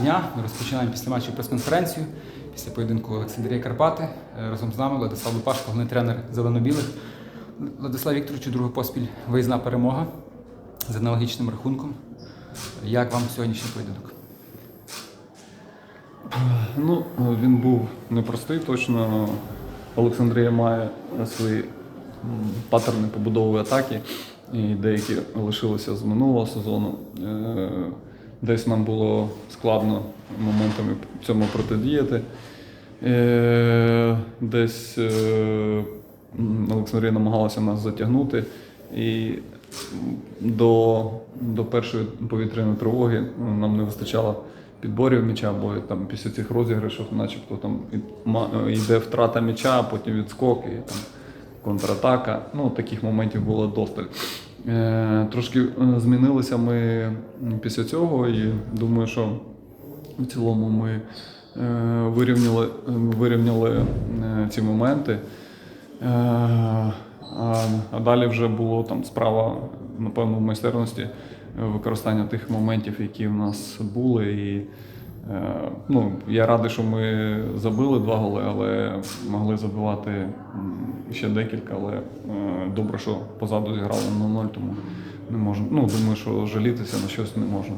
дня. Ми розпочинаємо після матчу прес-конференцію. Після поєдинку Олександрія Карпати. Е, Разом з нами Владислав Лупашко, головний тренер зелено-білих. Владислав Вікторовичу, друга поспіль виїзна перемога з аналогічним рахунком. Як вам сьогоднішній поєдинок? Ну, він був непростий, точно. Олександрія має свої паттерни побудови атаки, і деякі лишилися з минулого сезону. Десь нам було складно моментами цьому протидіяти. Е, Десь е, Олександрія намагалася нас затягнути. І до, до першої повітряної тривоги нам не вистачало підборів м'яча, бо там після цих розіграшів, начебто там йде втрата м'яча, потім відскок і там контратака. Ну, таких моментів було досталь. Е, трошки е, змінилися ми після цього, і думаю, що в цілому ми е, вирівняли, вирівняли ці моменти. А, далі вже було там справа, напевно, в майстерності використання тих моментів, які в нас були. І, ну, я радий, що ми забили два голи, але могли забивати ще декілька. Але е, добре, що позаду зіграли 0-0, тому не можна. Ну, думаю, що жалітися на щось не можна.